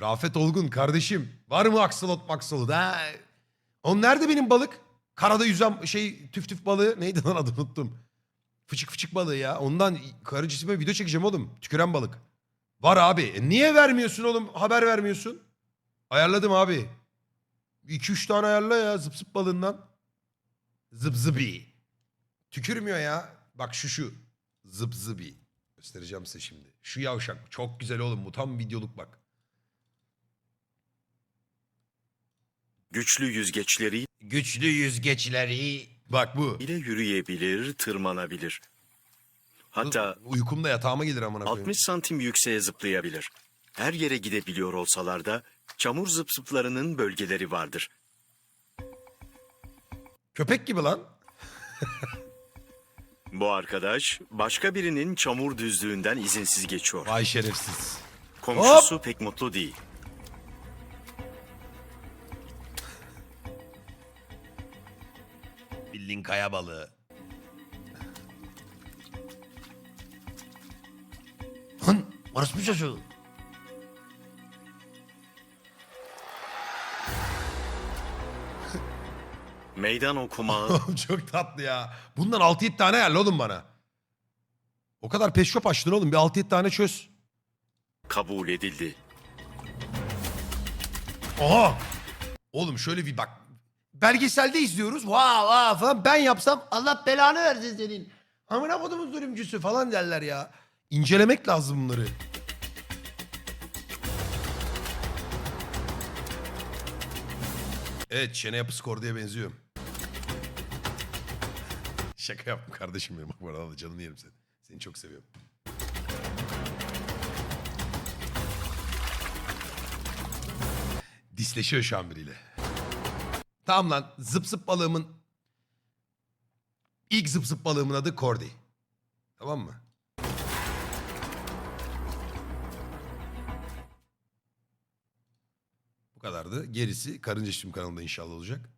Rafet Olgun kardeşim. Var mı aksolot maksolot? Ha? Oğlum nerede benim balık? Karada yüzen şey tüf tüf balığı. Neydi lan adını unuttum. Fıçık fıçık balığı ya. Ondan karı cisime video çekeceğim oğlum. Tüküren balık. Var abi. E niye vermiyorsun oğlum? Haber vermiyorsun. Ayarladım abi. 2-3 tane ayarla ya zıp zıp balığından. Zıp zıbi. Tükürmüyor ya. Bak şu şu. Zıp zıbi. Göstereceğim size şimdi. Şu yavşak. Çok güzel oğlum. Bu tam videoluk bak. Güçlü yüzgeçleri Güçlü yüzgeçleri. Bak bu. ile yürüyebilir, tırmanabilir. Hatta Uykumda yatağıma gelir amına koyayım. 60 santim yükseğe zıplayabilir. Her yere gidebiliyor olsalar da çamur zıp zıplarının bölgeleri vardır. Köpek gibi lan. Bu arkadaş başka birinin çamur düzlüğünden izinsiz geçiyor. Vay şerefsiz. Komşusu pek mutlu değil. Bildiğin kaya balığı. Lan orası mı çocuğu? Meydan okuma Oğlum Çok tatlı ya. Bundan 6-7 tane ayarla oğlum bana. O kadar pet shop açtın oğlum. Bir 6-7 tane çöz. kabul edildi. Oha! Oğlum şöyle bir bak. Belgeselde izliyoruz. Vaa vaa falan. Ben yapsam Allah belanı versin senin. Amına kodumun zulümcüsü falan derler ya. İncelemek lazım bunları. Evet çene yapısı Kordi'ye benziyor. Şaka yaptım kardeşim benim. Bak bu arada canını yerim seni. Seni çok seviyorum. Disleşiyor şu an biriyle. Tamam lan zıp zıp balığımın ilk zıp zıp balığımın adı Cordy. Tamam mı? Bu kadardı. Gerisi Karınca Çiftliğim kanalında inşallah olacak.